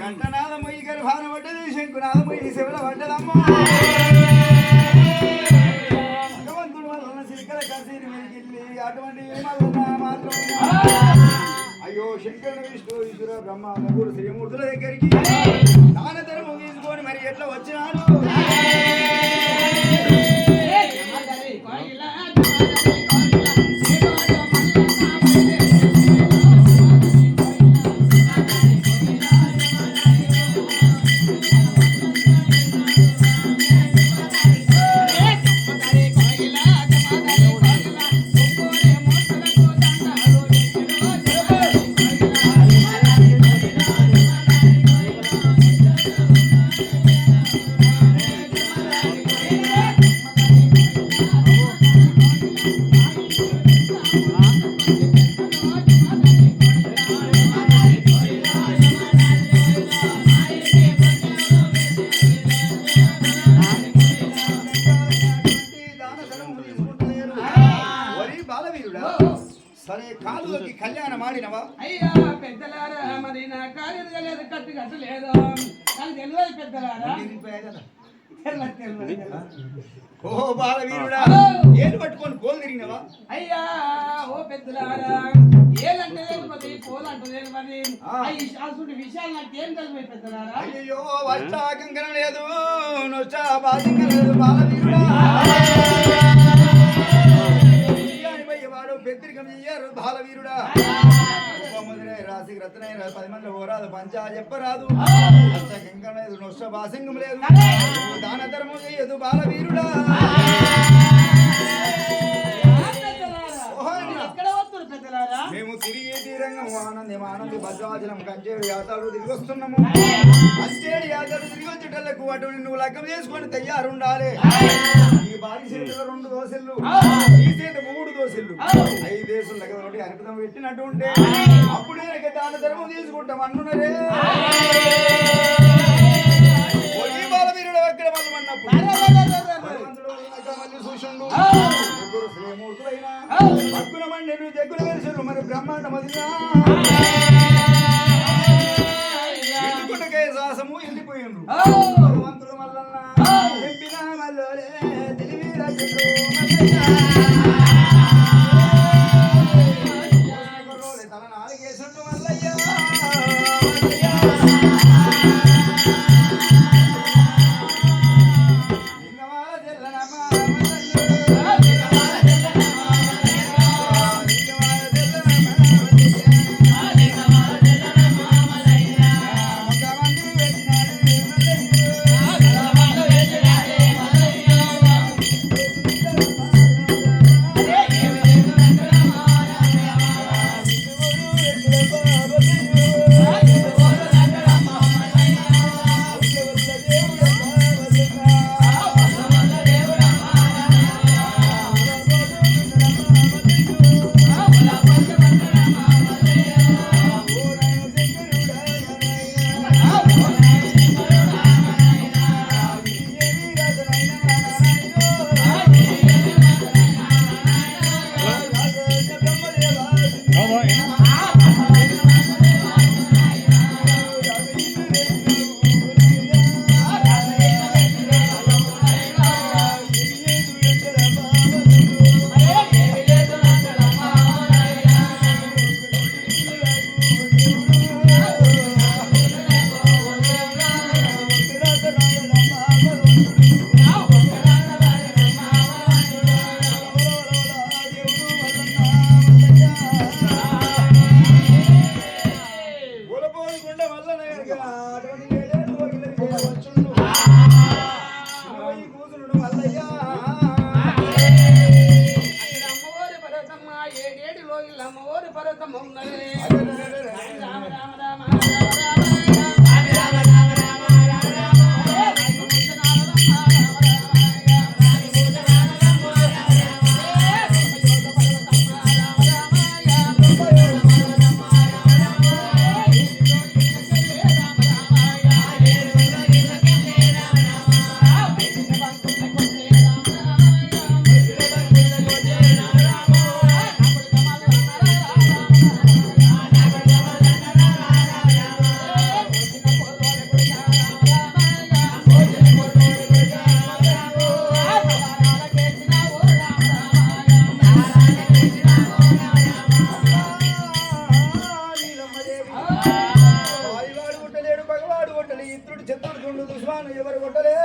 గంటనాథమయ్యి గర్భాన పడ్డది శంకునాథమయ్యి శివల పడ్డదమ్మా. శంకరుడు విష్ణు ఈశ్వర బ్రహ్మ ముగ్గురు శ్రీమూర్తుల దగ్గరికి. దాన ధర్మం తీసుకొని మరి ఎట్లా వచ్చినాను ఒరి బాలవీరుడా సరే కాలులోకి కళ్యాణం ఆడినవా అయ్యా పెద్దలారా మరి నా కార్యం లేదు కట్టు కట్టలేదు నాకు తెలియదు పెద్దలారా తెలియదు తెలియదు ఓ బాలవీరుడా ఏలు పట్టుకొని పోలు తిరిగినవా అయ్యా ఓ పెద్దలారా ఏలంటే తెలియదు పోలంటే తెలియదు అయ్యి శాసుడి విషయాలు నాకు ఏం తెలియదు పెద్దలారా అయ్యో వస్తా కంకణ లేదు నొచ్చా బాధింక లేదు బాలవీరుడా బియ్యాన్ని పోయేవాడు పెద్దరికం చెయ్యారు బాలవీరుడా. ఉపముద్రే రాసి రత్నై పది మంది ఓరాదు పంచా చెప్పరాదు. నష్ట కంకణ లేదు నొచ్చ బాసింగం లేదు. దాన ధర్మం చెయ్యదు బాలవీరుడా. ఆనందం కంచేడు యాత్రలు తిరిగి వస్తున్నాము. కంచేడు యాత్రలు తిరిగి వచ్చేటలకు అటువంటి నువ్వు లగ్గం చేసుకొని తయారుండాలి. ఈ బారి చేతిలో రెండు దోశలు ఈ చేతి మూడు దోశలు. ఐదు దేశం దగ్గర ఒకటి అర్పితం పెట్టినట్టు ఉంటే అప్పుడే ఇక దాని ధర్మం తీసుకుంటాం అన్నున్నరే. చూసిండు ముగ్గురు శ్రీమూర్తులైన. హక్కున మండెను జగ్గుల వెలిసెను మరి బ్రహ్మాండ మదినా భగవంతుడు మల్లన్న మల్లోలే ఇత్రుడు చతుడు దుండు దుష్మాను ఎవరు కొట్టలే?